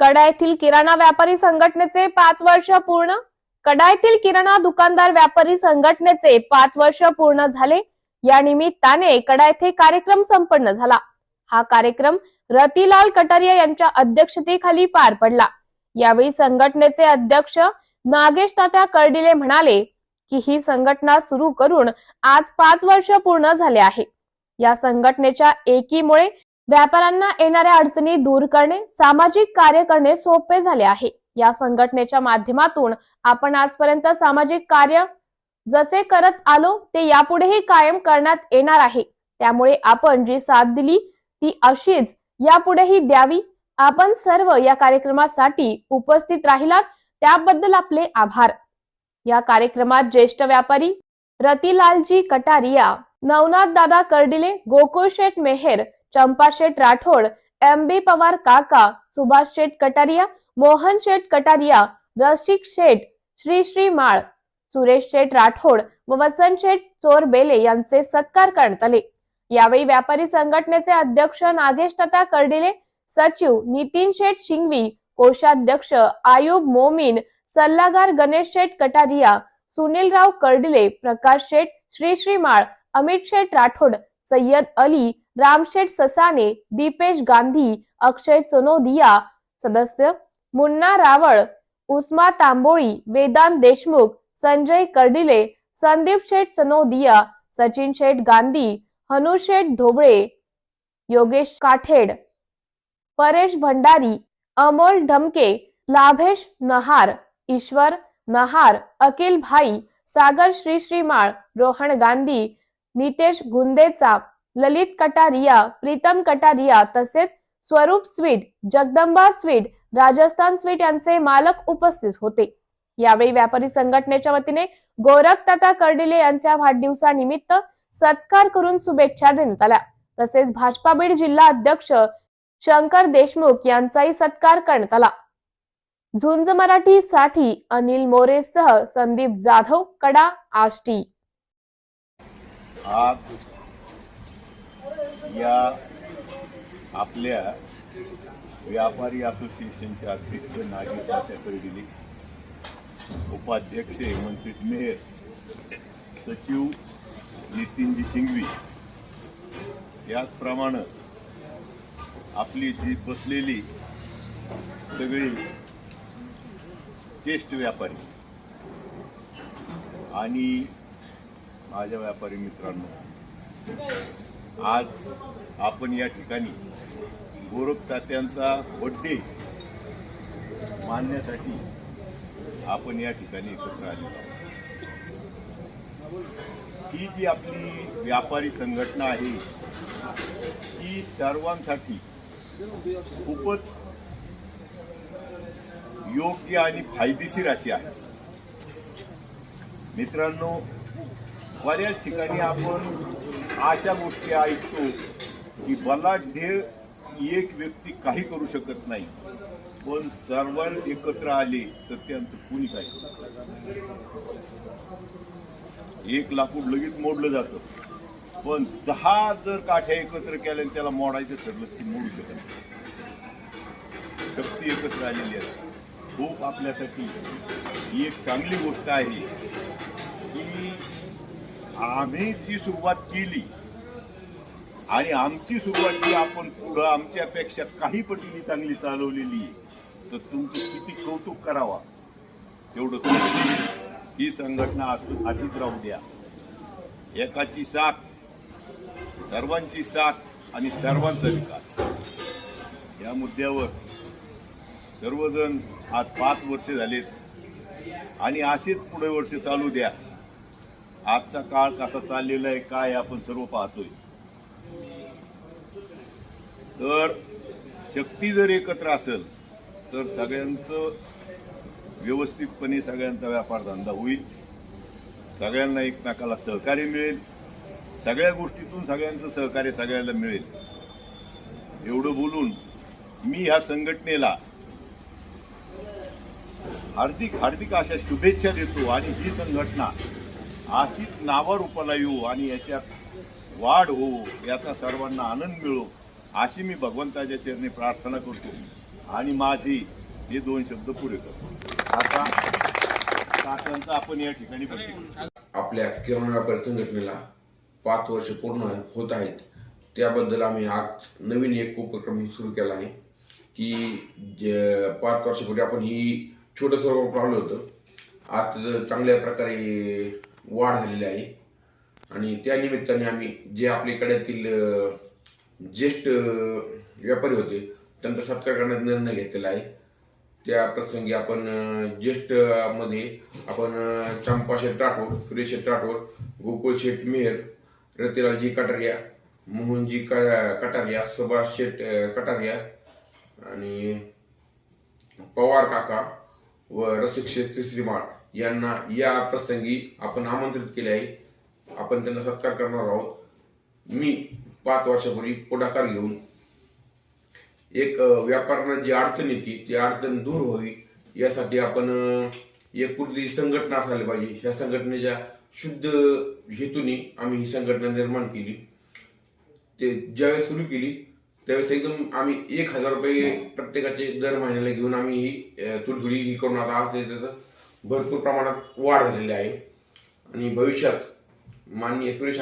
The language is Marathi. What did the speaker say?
कडा येथील किराणा व्यापारी संघटनेचे पाच वर्ष पूर्ण? कडा येथील किराणा दुकानदार व्यापारी संघटनेचे पाच वर्ष पूर्ण झाले? या निमित्ताने कडा येथे कार्यक्रम संपन्न झाला. हा कार्यक्रम रतीलाल कटारिया यांच्या अध्यक्षतेखाली पार पडला. यावेळी संघटनेचे अध्यक्ष नागेश तात्या कर्डिले म्हणाले की ही संघटना सुरू करून आज पाच वर्ष पूर्ण झाले आहे. या संघटनेच्या एकीमुळे व्यापाऱ्यांना येणाऱ्या अडचणी दूर करणे सामाजिक कार्य करणे सोपे झाले आहे. या संघटनेच्या माध्यमातून आपण आजपर्यंत सामाजिक कार्य जसे करत आलो ते यापुढेही कायम करण्यात येणार आहे. त्यामुळे आपण जी साथ दिली ती अशीच यापुढेही द्यावी. आपण सर्व या कार्यक्रमासाठी उपस्थित राहिलात त्याबद्दल आपले आभार. या कार्यक्रमात ज्येष्ठ व्यापारी रतिलालजी कटारिया नवनाथ दादा कर्डिले गोकुळ शेठ मेहेर चंपा शेठ राठोड एम बी पवार काका सुभाष शेठ कटारिया मोहन शेठ कटारिया रसिक शेठ श्री श्री माळ सुरेश शेठ राठोड व वसंत शेठ चोरबेले यांचे सत्कार करण्यात आले. यावेळी व्यापारी संघटनेचे अध्यक्ष नागेश तथा कर्डिले सचिव नितीन शेठ शिंगवी कोषाध्यक्ष आयुब मोमीन सल्लागार गणेश शेठ कटारिया सुनीलराव कर्डिले प्रकाश शेठ श्री श्री माळ अमित शेठ राठोड सय्यद अली रामशेठ ससाने दीपेश गांधी अक्षय चनोदिया सदस्य मुन्ना रावळ उस्मा तांबोळी वेदांत देशमुख संजय कर्डिले संदीप शेठ चनोदिया सचिन शेठ गांधी हनु शेठ ढोबळे योगेश काठेड परेश भंडारी अमोल ढमके लाभेश नहार ईश्वर नहार अखिल भाई सागर श्री श्रीमाळ रोहन गांधी नितेश गुंदेचा ललित कटारिया प्रीतम कटारिया तसेच Swaroop sweet Jagdamba sweet Rajasthan sweet यांचे मालक उपस्थित होते. यावेळी व्यापारी संघटनेच्या वतीने गोरख तथा कर्डिले यांच्या वाढदिवसानिमित्त सत्कार करून शुभेच्छा देण्यात आल्या. तसेच भाजपा बीड जिल्हा अध्यक्ष शंकर देशमुख यांचाही सत्कार करण्यात आला. झुंज मराठी साठी अनिल मोरेसह संदीप जाधव कडा आष्टी. या आपल्या व्यापारी असोसिएशनचे अध्यक्ष नागी तात्याकडे दिली उपाध्यक्ष हेमंत मेहर सचिव नितीनजी सिंघवी याचप्रमाणे आपली जी बसलेली सगळी ज्येष्ठ व्यापारी आणि माझ्या व्यापारी मित्रांनो आज आपण या ठिकाणी गोरख तात्यांचा बड्डे मानण्यासाठी आपण या ठिकाणी एकत्र आलेलो आहोत. ही जी आपली व्यापारी संघटना आहे ती सर्वांसाठी खूपच योग्य आणि फायदेशीर अशी आहे. मित्रांनो बऱ्याच ठिकाणी आपण अशा गोष्टी ऐकतो की बलाढ्य एक व्यक्ती काही करू शकत नाही. पण सर्व एकत्र आले तर त्यांचं कुणी काय एक लाकूड लगेच मोडलं जातं. पण दहा जर काठ्या एकत्र केल्या त्याला मोडायचं ठरलं की मोडू शकत नाही. शक्ती एकत्र आलेली आहे. खूप आपल्यासाठी ही एक चांगली गोष्ट आहे की आम्ही जी सुरुवात केली आणि आमची सुरुवात जी आपण पुढं आमच्यापेक्षा काही पटीने चांगली चालवलेली आहे, तर तुमचं किती कौतुक करावा? तेवढं ही संघटना असू अशीच राहू द्या. एकाची साथ सर्वांची साथ आणि सर्वांचा विकास. या मुद्द्यावर सर्वजण आज पाच वर्ष झालेत आणि असेच पुढे वर्ष चालू द्या. आजचा काळ कसा चाललेला आहे काय आपण सर्व पाहतोय. तर शक्ती जर एकत्र असेल तर सगळ्यांचं व्यवस्थितपणे सगळ्यांचा व्यापार धंदा होईल. सगळ्यांना एकमेकाला सहकार्य मिळेल. सगळ्या गोष्टीतून सगळ्यांचं सहकार्य सगळ्याला मिळेल. एवढं बोलून मी ह्या संघटनेला हार्दिक हार्दिक अशा शुभेच्छा देतो आणि ही संघटना अशीच नावारूपाला येऊ हो आणि याच्यात वाढ होऊ याचा सर्वांना आनंद मिळो अशी मी भगवंताच्या चरणी प्रार्थना करतो. आणि माझी हे दोन शब्द पुरे करतो. आता काकांचं आपण या ठिकाणी आपल्या किराणा संघटनेला पाच वर्ष पूर्ण होत आहेत. त्याबद्दल आम्ही आज नवीन एक उपक्रम सुरू केला आहे की जे पाच वर्षापूर्वी आपण ही छोटंसं स्वरूप राहिलं होतं. आज चांगल्या प्रकारे वाढ झालेली आहे. आणि त्या निमित्ताने आम्ही जे आपल्याकडे ज्येष्ठ व्यापारी होते त्यांचा सत्कार करण्याचा निर्णय घेतलेला आहे. त्या प्रसंगी आपण ज्येष्ठमध्ये आपण चंपा शेठ राठोड सुरेश शेठ राठोड गोकुळ शेठ मेहर रतिलालजी कटारिया मोहनजी क- कटारिया सुभाष शेठ कटारिया आणि पवार काका व रसिक शेठ श्रीमाळ यांना या प्रसंगी आपण आमंत्रित केले आहे. आपण त्यांना सत्कार करणार आहोत. मी पाच वर्षापूर्वी पुढाकार घेऊन एक व्यापाऱ्यांना जी अडचण येते ती अडचण दूर व्हावी यासाठी आपण एक कुठली संघटना असायला पाहिजे. ह्या संघटनेच्या शुद्ध हेतूने आम्ही ही संघटना निर्माण केली. ते ज्यावेळेस सुरू केली त्यावेळेस एकदम आम्ही एक हजार रुपये प्रत्येकाचे दर महिन्याला घेऊन आम्ही ही थोडी ही करून आता आज त्याचं भरपूर प्रमाणात वाढ झालेली आहे. आणि भविष्यात माननीय सुरेश